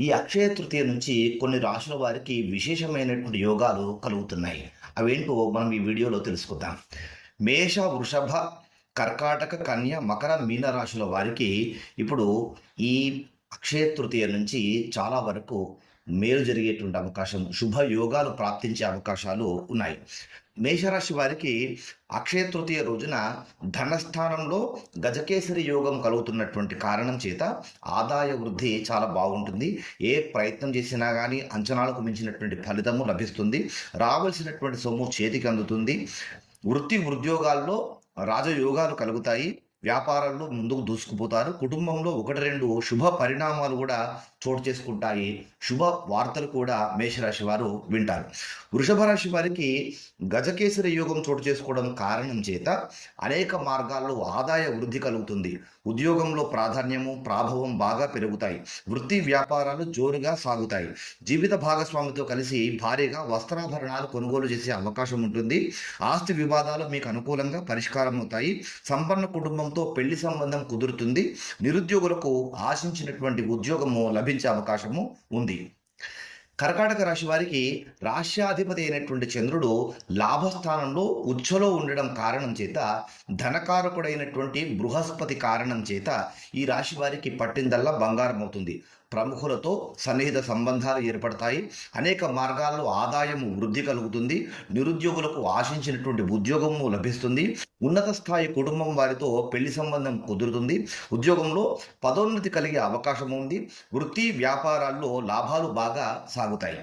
ఈ అక్షయ తృతీయ నుంచి కొన్ని రాశుల వారికి విశేషమైనటువంటి యోగాలు కలుగుతున్నాయి. అవేంటో మనం ఈ వీడియోలో తెలుసుకుందాం. మేష వృషభ కర్కాటక కన్య మకర మీన రాశుల వారికి ఇప్పుడు ఈ అక్షయ తృతీయ నుంచి చాలా వరకు మేలు జరిగేటువంటి అవకాశం శుభ యోగాలు ప్రాప్తించే అవకాశాలు ఉన్నాయి. మేషరాశి వారికి అక్షయ తృతీయ రోజున ధనస్థానంలో గజకేసరి యోగం కలుగుతున్నటువంటి కారణం చేత ఆదాయ వృద్ధి చాలా బాగుంటుంది. ఏ ప్రయత్నం చేసినా కానీ అంచనాలకు మించినటువంటి ఫలితము లభిస్తుంది. రావాల్సినటువంటి సొమ్ము చేతికి అందుతుంది. వృత్తి ఉద్యోగాల్లో రాజయోగాలు కలుగుతాయి. వ్యాపారాల్లో ముందుకు దూసుకుపోతారు. కుటుంబంలో ఒకటి రెండు శుభ పరిణామాలు కూడా చోటు చేసుకుంటాయి. శుభ వార్తలు కూడా మేషరాశి వారు వింటారు. వృషభ రాశి వారికి గజకేసరి యోగం చోటు చేసుకోవడం కారణం చేత అనేక మార్గాల్లో ఆదాయ వృద్ధి కలుగుతుంది. ఉద్యోగంలో ప్రాధాన్యము ప్రాభవం బాగా పెరుగుతాయి. వృత్తి వ్యాపారాలు జోరుగా సాగుతాయి. జీవిత భాగస్వామితో కలిసి భారీగా వస్త్రాభరణాలు కొనుగోలు చేసే అవకాశం ఉంటుంది. ఆస్తి వివాదాలు మీకు అనుకూలంగా పరిష్కారం అవుతాయి సంపన్న కుటుంబంతో పెళ్ళి సంబంధం కుదురుతుంది. నిరుద్యోగులకు ఆశించినటువంటి ఉద్యోగము లభించే అవకాశము ఉంది. కర్కాటక రాశి వారికి రాష్ట్రాధిపతి అయినటువంటి చంద్రుడు లాభస్థానంలో ఉచ్చలో ఉండడం కారణం చేత ధనకారకుడైనటువంటి బృహస్పతి కారణం చేత ఈ రాశి వారికి పట్టిందల్లా బంగారం అవుతుంది. ప్రముఖులతో సన్నిహిత సంబంధాలు ఏర్పడతాయి. అనేక మార్గాల్లో ఆదాయము వృద్ధి కలుగుతుంది. నిరుద్యోగులకు ఆశించినటువంటి ఉద్యోగము లభిస్తుంది. ఉన్నత స్థాయి కుటుంబం వారితో పెళ్ళి సంబంధం కుదురుతుంది. ఉద్యోగంలో పదోన్నతి కలిగే అవకాశం ఉంది. వృత్తి వ్యాపారాల్లో లాభాలు బాగా సాగుతాయి.